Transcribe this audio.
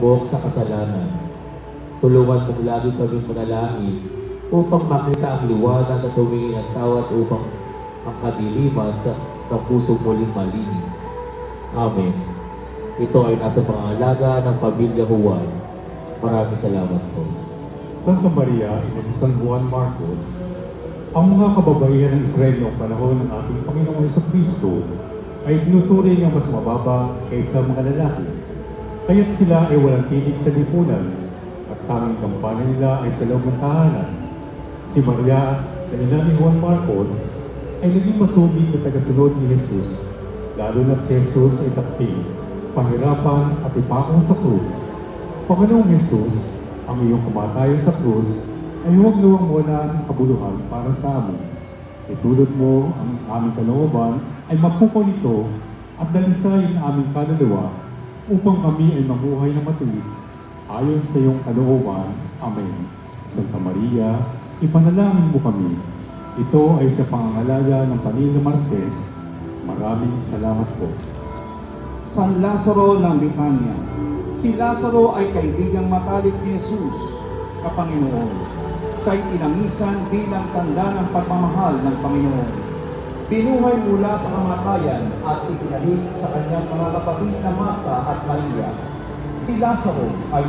buhok sa kasalanan. Tulungan mong lagi kaming manalangin upang makita ang liwanag at humingi ng tawad upang ang kadiliman sa, sa puso muling malinis. Amen. Ito ay nasa pangalaga ng pamilya Juan. Maraming salamat po. Santa Maria, ina ni San Juan Marcos, ang mga kababaihan ng Israel noong panahon ng ating Panginoong Yeso Kristo ay tinuturing ang mas mababa kaysa mga lalaki. Kaya't sila ay walang tinig sa lipunan at tanging kampanya nila ay sa loob ng tahanan. Si Maria, na ina ni Juan Marcos, ay naging masubig na tagasunod ni Jesus, lalo na si Jesus ay takting, pahirapan at ipakong sa krus. Panginoong Jesus, ang iyong kamatayan sa krus ay huwag luwang muna ang kabuluhan para sa amin. Itulot mo ang aming kalooban ay mapukaw nito at dalisayin ang aming kaluluwa upang kami ay mamuhay na matuwid ayon sa iyong kalooban. Amen. Santa Maria, ipanalangin mo kami. Ito ay sa pangangalaga ng Pamilya Marquez. Maraming salamat po. San Lazaro ng Bithania. Si Lazaro ay kaibigang matalik ni Jesus, Kapanginoon. Siya'y tinangisan bilang tanda ng pagmamahal ng Panginoon. Binuhay mula sa kamatayan at ipinalik sa kanyang mga kapatid na Marta at Maria. Si Lazaro ay